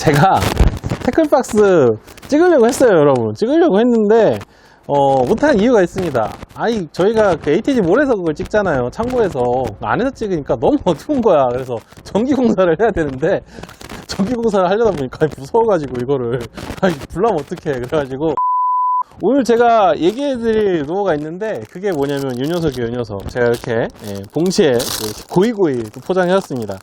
제가 태클박스 찍으려고 했어요, 여러분. 찍으려고 했는데, 어, 못한 이유가 있습니다. 아니, 저희가 그 ATG 몰에서 그걸 찍잖아요. 창고에서. 안에서 찍으니까 너무 어두운 거야. 그래서 전기공사를 해야 되는데, 전기공사를 하려다 보니까 무서워가지고 이거를, 아니, 불나면 어떡해. 그래가지고. 오늘 제가 얘기해드릴 노어가 있는데 그게 뭐냐면 이 녀석이에요 이 녀석. 제가 이렇게 예, 봉지에 그 고이고이 또 포장해왔습니다.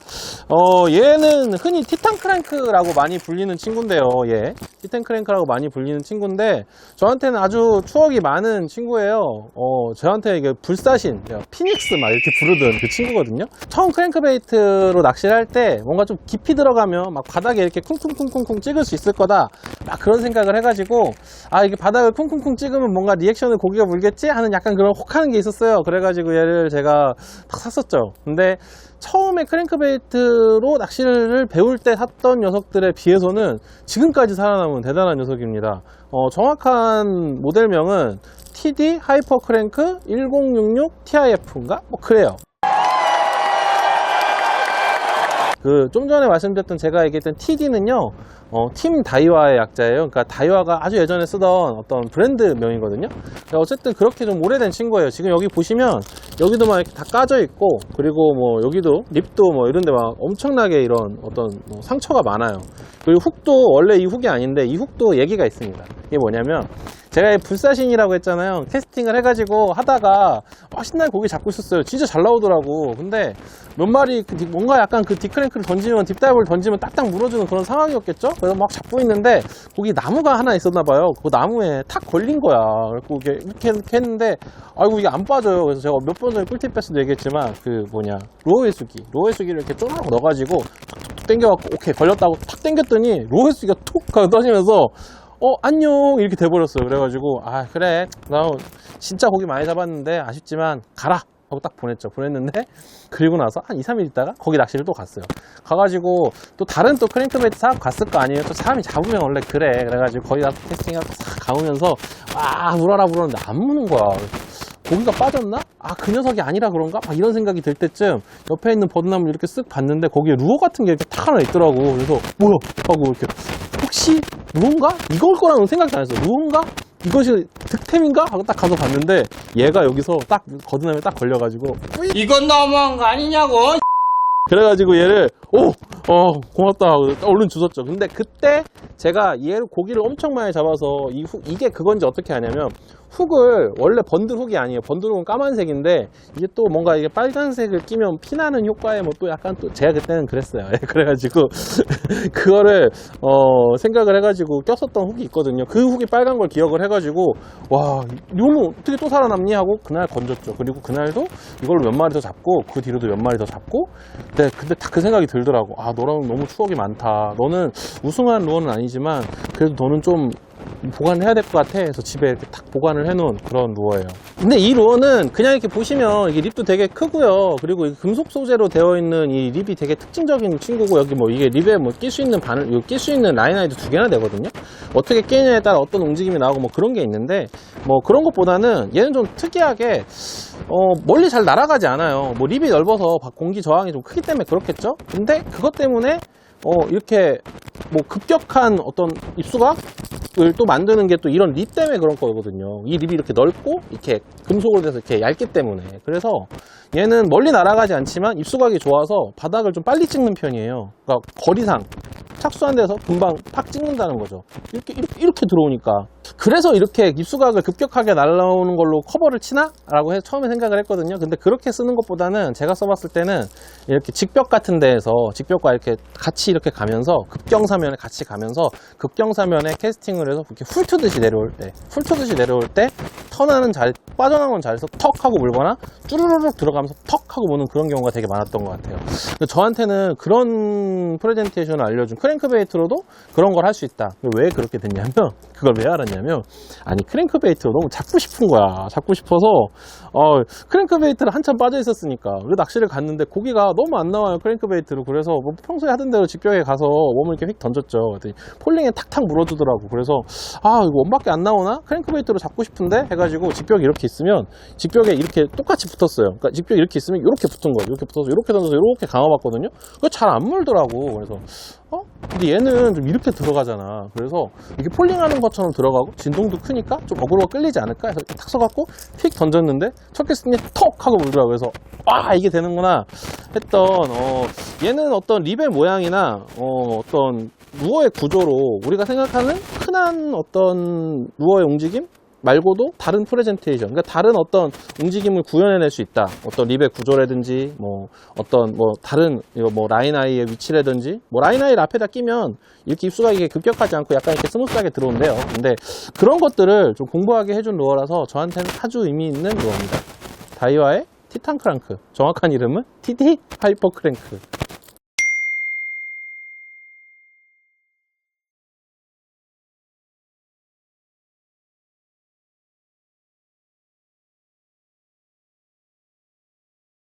어 얘는 흔히 티탄 크랭크라고 많이 불리는 친구인데요 얘. 티탄 크랭크라고 많이 불리는 친구인데 저한테는 아주 추억이 많은 친구예요. 어 저한테 이게 불사신 피닉스 막 이렇게 부르던 그 친구거든요. 처음 크랭크베이트로 낚시를 할 때 뭔가 좀 깊이 들어가면 막 바닥에 이렇게 쿵쿵쿵쿵쿵 찍을 수 있을 거다 막 그런 생각을 해가지고 아 이게 바닥을 쿵쿵쿵 찍으면 뭔가 리액션을 고기가 물겠지? 하는 약간 그런 혹하는 게 있었어요. 그래가지고 얘를 제가 딱 샀었죠. 근데 처음에 크랭크베이트로 낚시를 배울 때 샀던 녀석들에 비해서는 지금까지 살아남은 대단한 녀석입니다. 어, 정확한 모델명은 TD 하이퍼 크랭크 1066 TIF인가? 뭐 그래요 그 좀 전에 말씀드렸던 제가 얘기했던 TD는요, 어, 팀 다이와의 약자예요. 그러니까 다이와가 아주 예전에 쓰던 어떤 브랜드 명이거든요. 근데 어쨌든 그렇게 좀 오래된 친구예요. 지금 여기 보시면 여기도 막 이렇게 다 까져 있고, 그리고 뭐 여기도 립도 뭐 이런데 막 엄청나게 이런 어떤 뭐 상처가 많아요. 그리고 훅도 원래 이 훅이 아닌데 이 훅도 얘기가 있습니다. 이게 뭐냐면 제가 이 불사신이라고 했잖아요. 캐스팅을 해가지고 하다가 아, 신나게 고기 잡고 있었어요. 진짜 잘 나오더라고. 근데 몇 마리 그 디- 뭔가 약간 그 디크랭크를 던지면 딥다이브를 던지면 딱딱 물어주는 그런 상황이었겠죠? 그래서 막 잡고 있는데 거기 나무가 하나 있었나 봐요. 그 나무에 탁 걸린 거야. 그래고 이렇게, 이렇게 했는데 아이고 이게 안 빠져요. 그래서 제가 몇 번 전에 꿀팁 패스도 얘기했지만 그 뭐냐 로우의 수기 로우의 수기를 이렇게 쪼르륵 넣어가지고 툭툭 당겨갖고 오케이 걸렸다고 탁 당겼더니 로우의 수기가 툭 하고 떠지면서 어 안녕! 이렇게 돼버렸어요. 그래가지고 아 그래. 나 진짜 고기 많이 잡았는데 아쉽지만 가라! 하고 딱 보냈죠. 보냈는데 그리고 나서 한 2, 3일 있다가 거기 낚시를 또 갔어요. 가가지고 또 다른 또 크랭크베이트 사업 갔을 거 아니에요. 또 사람이 잡으면 원래 그래. 그래가지고 거기 가서 캐스팅하고 싹 가오면서 와 물어라 물었는데 안 무는 거야 고기가 빠졌나? 아, 그 녀석이 아니라 그런가? 막 이런 생각이 들 때쯤 옆에 있는 버드나무를 이렇게 쓱 봤는데 거기에 루어 같은 게 이렇게 탁 하나 있더라고. 그래서 뭐야? 하고 이렇게 혹시 루어인가? 이걸 거라는 생각도 안 했어. 루어인가? 이것이 득템인가? 하고 딱 가서 봤는데 얘가 여기서 딱 거드나무에 딱 걸려가지고 이건 너무한 거 아니냐고. 그래가지고 얘를 오, 어 고맙다 하고 얼른 주웠죠. 근데 그때 제가 얘를 고기를 엄청 많이 잡아서 이 훅, 이게 그건지 어떻게 하냐면 훅을 원래 번들 훅이 아니에요. 번들 훅은 까만색인데 이게 또 뭔가 이게 빨간색을 끼면 피나는 효과에 뭐 또 약간 또 제가 그때는 그랬어요. 예, 그래가지고 그거를 어 생각을 해가지고 꼈었던 훅이 있거든요. 그 훅이 빨간 걸 기억을 해가지고 와 이거는 어떻게 또 살아남니 하고 그날 건졌죠. 그리고 그날도 이걸로 몇 마리 더 잡고 그 뒤로도 몇 마리 더 잡고 네, 근데 딱 그 생각이 들더라고. 아, 너랑 너무 추억이 많다. 너는 우승한 루어는 아니지만, 그래도 너는 좀 보관해야 될 것 같아. 그래서 집에 이렇게 딱 보관을 해놓은 그런 루어예요. 근데 이 루어는 그냥 이렇게 보시면 이게 립도 되게 크고요. 그리고 이 금속 소재로 되어 있는 이 립이 되게 특징적인 친구고, 여기 뭐 이게 립에 뭐 낄 수 있는 바늘, 낄 수 있는 라인 아이도 두 개나 되거든요. 어떻게 끼냐에 따라 어떤 움직임이 나오고 뭐 그런 게 있는데, 뭐 그런 것보다는 얘는 좀 특이하게 어, 멀리 잘 날아가지 않아요. 뭐 립이 넓어서 바- 공기 저항이 좀 크기 때문에 그렇겠죠? 근데 그것 때문에 어, 이렇게 뭐 급격한 어떤 입수 각을 또 만드는 게 또 이런 립 때문에 그런 거거든요. 이 립이 이렇게 넓고 이렇게 금속으로 돼서 이렇게 얇기 때문에. 그래서 얘는 멀리 날아가지 않지만 입수각이 좋아서 바닥을 좀 빨리 찍는 편이에요. 그러니까 거리상 착수한 데서 금방 팍 찍는다는 거죠. 이렇게, 이렇게, 이렇게 들어오니까. 그래서 이렇게 입수각을 급격하게 날라오는 걸로 커버를 치나? 라고 해서 처음에 생각을 했거든요. 근데 그렇게 쓰는 것보다는 제가 써봤을 때는 이렇게 직벽 같은 데에서 직벽과 이렇게 같이 이렇게 가면서 급경사면에 같이 가면서 급경사면에 캐스팅을 해서 이렇게 훑트듯이 내려올 때, 훑트듯이 내려올 때 턴하는 잘, 빠져나오는 자리에서 턱 하고 물거나 쭈르르륵 들어가면서 턱 하고 무는 그런 경우가 되게 많았던 것 같아요. 저한테는 그런 프레젠테이션을 알려준 크랭크베이트로도 그런 걸 할 수 있다. 왜 그렇게 됐냐면 그걸 왜 알았냐면 아니 크랭크베이트를 너무 잡고 싶은 거야. 잡고 싶어서 어 크랭크베이트를 한참 빠져 있었으니까 그 낚시를 갔는데 고기가 너무 안 나와요 크랭크베이트로 그래서 뭐 평소에 하던 대로 직벽에 가서 몸을 이렇게 휙 던졌죠. 폴링에 탁탁 물어주더라고. 그래서 아 이거 원밖에 안 나오나 크랭크베이트로 잡고 싶은데 해가 지고 직벽이 이렇게 있으면 직벽에 이렇게 똑같이 붙었어요. 그러니까 직벽이 이렇게 있으면 이렇게 붙은 거예요. 이렇게 붙어서 이렇게 던져서 이렇게 감아봤거든요. 그거 잘 안 물더라고. 그래서 어? 근데 얘는 좀 이렇게 들어가잖아. 그래서 이게 폴링하는 것처럼 들어가고 진동도 크니까 좀 어그로가 끌리지 않을까 해서 이렇게 탁 써갖고 휙 던졌는데 첫 캐스팅에 톡 하고 물더라고. 그래서 와 이게 되는구나 했던 어, 얘는 어떤 립의 모양이나 어, 어떤 루어의 구조로 우리가 생각하는 흔한 어떤 루어의 움직임 말고도 다른 프레젠테이션, 그러니까 다른 어떤 움직임을 구현해낼 수 있다. 어떤 립의 구조라든지, 뭐 어떤 뭐 다른 뭐 라인 아이의 위치라든지, 뭐 라인 아이를 앞에다 끼면 이렇게 입수가 이게 급격하지 않고 약간 이렇게 스무스하게 들어온대요. 근데 그런 것들을 좀 공부하게 해준 루어라서 저한테는 아주 의미 있는 루어입니다. 다이와의 티탄 크랑크, 정확한 이름은 TT 하이퍼 크랭크.